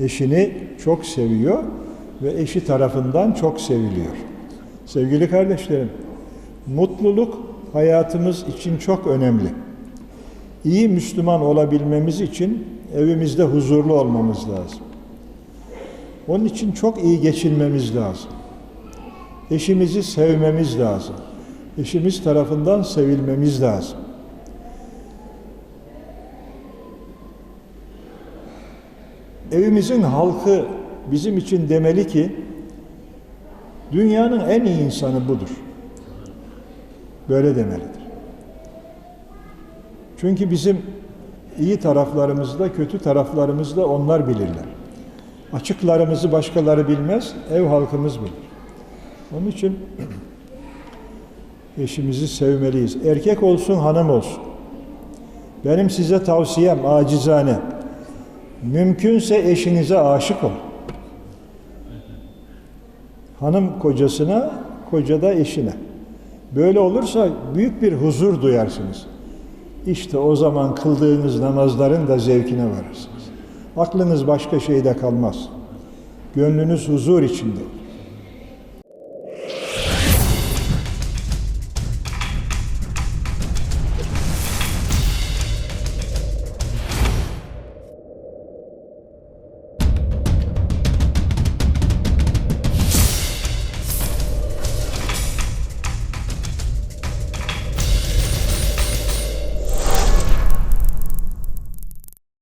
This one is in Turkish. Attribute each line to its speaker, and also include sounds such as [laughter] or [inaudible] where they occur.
Speaker 1: eşini çok seviyor ve eşi tarafından çok seviliyor. Sevgili kardeşlerim, mutluluk hayatımız için çok önemli. İyi Müslüman olabilmemiz için evimizde huzurlu olmamız lazım. Onun için çok iyi geçinmemiz lazım. Eşimizi sevmemiz lazım. Eşimiz tarafından sevilmemiz lazım. Evimizin halkı bizim için demeli ki dünyanın en iyi insanı budur. Böyle demelidir. Çünkü bizim iyi taraflarımızda, kötü taraflarımızda onlar bilirler. Açıklarımızı başkaları bilmez, ev halkımız bilir. Onun için [clears throat] eşimizi sevmeliyiz. Erkek olsun, hanım olsun. Benim size tavsiyem acizane. Mümkünse eşinize aşık olun. Hanım kocasına, koca da eşine. Böyle olursa büyük bir huzur duyarsınız. İşte o zaman kıldığınız namazların da zevkine varırsınız. Aklınız başka şeyde kalmaz. Gönlünüz huzur içinde olur.